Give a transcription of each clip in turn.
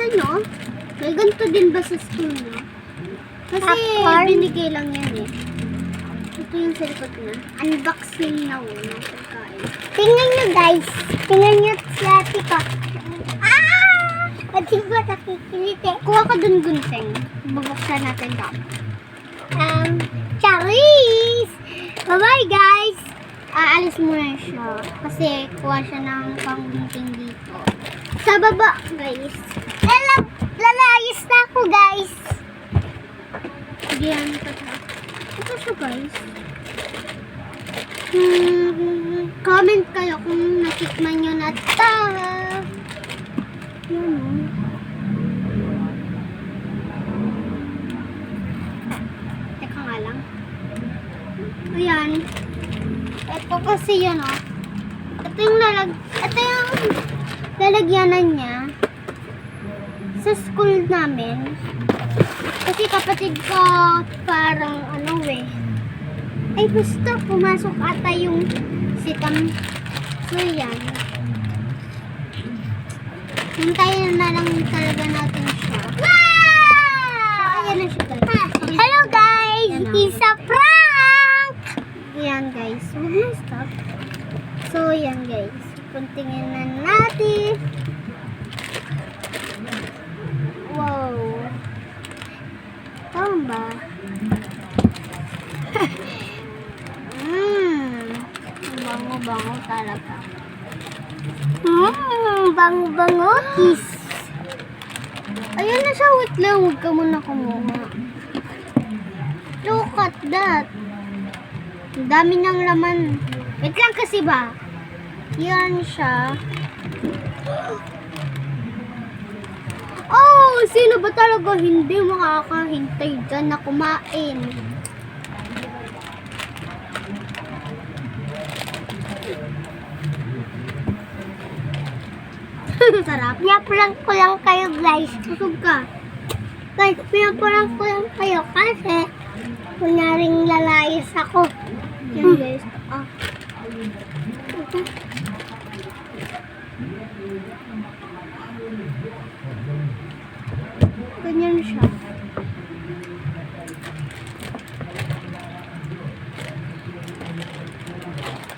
Tignan nyo. May ganito din ba sa school nyo? Kasi Popcorn. binigay lang yan eh. Ito yung sa likod na. Unboxing na oh, ng pagkain. Tingnan nyo guys. Tingnan nyo si ate ko. Ah! Pati ba nakikilit eh. Kuha ka dun gunting. Bubuksan natin to. Um, Charis! Bye-bye guys! Aalis muna siya. Kasi kuha siya ng panggunting dito. Sa baba, guys. Lala, lalayas na ako guys. Diyan ka siya. Ito siya, guys. Hmm, comment kayo kung natikman nyo na ito. Yan o. Teka nga lang. Ayan. Ito kasi yun o. Ito yung lalag... Ito yung lalagyanan niya sa school namin. Kasi kapatid ko parang ano eh. Ay basta pumasok ata yung si Tam. So yan. Hintayin na lang talaga natin siya. Wow! Ayan na siya guys. Hello guys! Yan. It's a prank! Ayan guys. Huwag na stop. So yan guys. Kuntingin na natin. Wow. Tama ba? Mmm. Bango-bango talaga. Mmm, bango-bango. Kiss. Ayan na siya. Wait lang. Huwag ka muna kumuha. Look at that. Ang dami ng laman. Wait lang kasi ba? Yan siya. Oh, sino ba talaga hindi makakahintay dyan na kumain? Sarap. Pinaprank ko lang kayo guys. Busog ka. Guys, pinaprank ko lang kayo kasi kunyaring lalayas ako. Yan guys. Ah. Ganyan siya.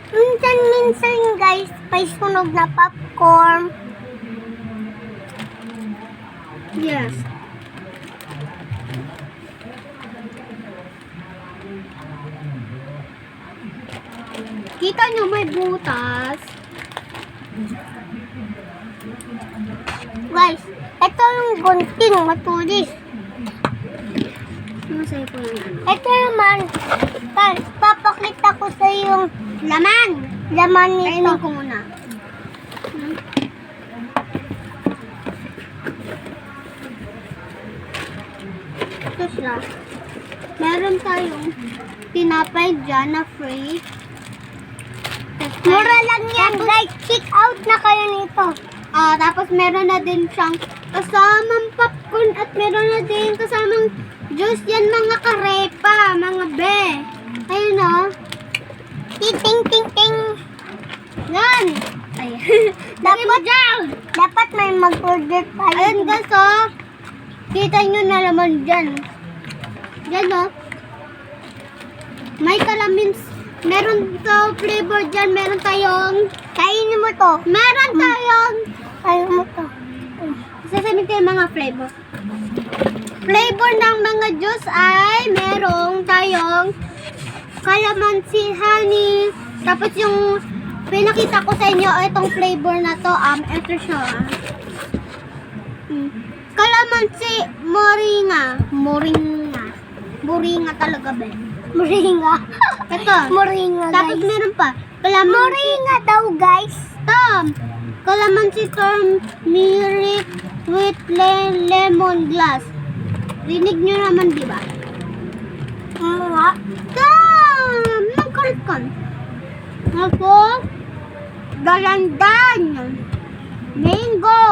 Minsan-minsan guys, may sunog na popcorn. Yes. Kita nyo may butas. Guys, ito yung gunting matulis. Ito naman, papakita ko sa yung Laman! laman nito. Kainin ko muna. Ito siya. Meron tayong tinapay dyan na free. Mura lang yan, guys. Check out na kayo nito. Ah, tapos meron na din siyang kasamang popcorn at meron na din kasamang juice yan mga karepa, mga be. Ayun o. Ting, ting, ting, ting. Yan. Dapat, dapat may mag-order tayo. Ayun guys oh. Kita nyo na naman dyan. Yan oh. May kalamins. Meron to flavor dyan. Meron tayong. Kainin mo to. Meron tayong. Kainin mo to. Sasabihin ko yung mga flavor. Flavor ng mga juice ay merong tayong calamansi honey. Tapos yung pinakita ko sa inyo, itong flavor na to, um, ito siya. Hmm. Calamansi moringa. Moringa. Moringa talaga, be. Moringa. Ito. Moringa, Tapos guys. meron pa. Calamansi. Moringa daw, guys. Tom. Storm mirik with le- lemon glass. Rinig nyo naman, di ba? Mga. Tom! Magkalit ka. Ako, dalandan. Mango.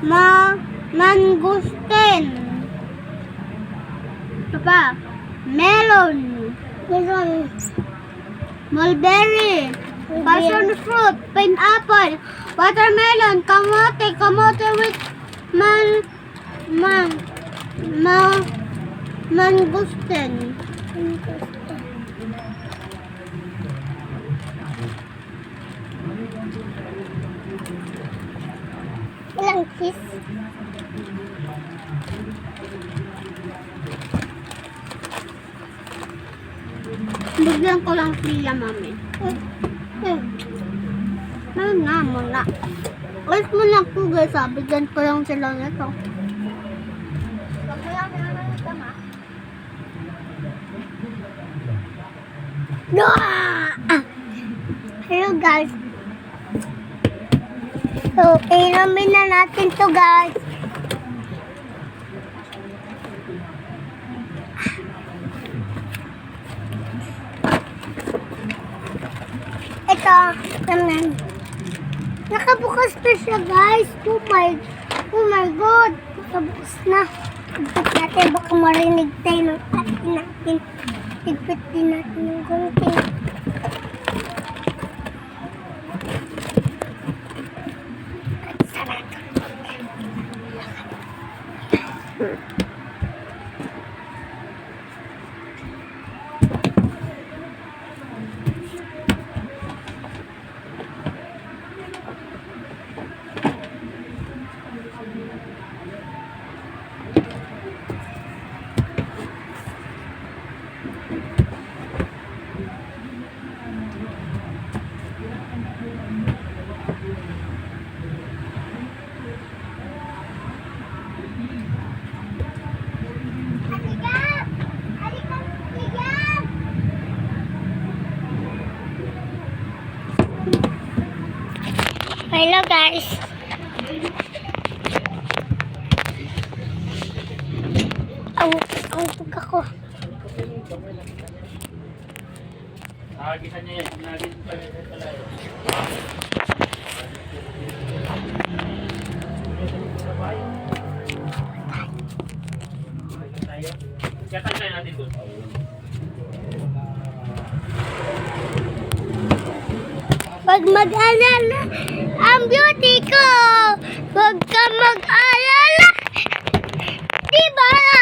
Ma mangustin. Ito pa. Melon. Meron. Mulberry. Passion fruit. Pineapple. Watermelon, kamote, kamote with man, man, ma, mangustin. Ilang kiss? Bigyan ko lang siya, mami. Hmm. Ayun nga muna. Wait mo lang po guys, ah. Bigyan ko lang sila nito. Ah! Hello guys. So, inumin na natin to guys. Ito, naman. Nakabukas pa siya guys. Oh my, oh my god. Nakabukas na. Tigpit natin, baka marinig tayo ng ate natin. Tigpit din natin yung gunting. Hello guys. Ang tug ako. Nakagisan niya yan. Niya pala. Kaya tayo. Pag mag-alala I'm beautiful. Come on, come on, come on. Tiba.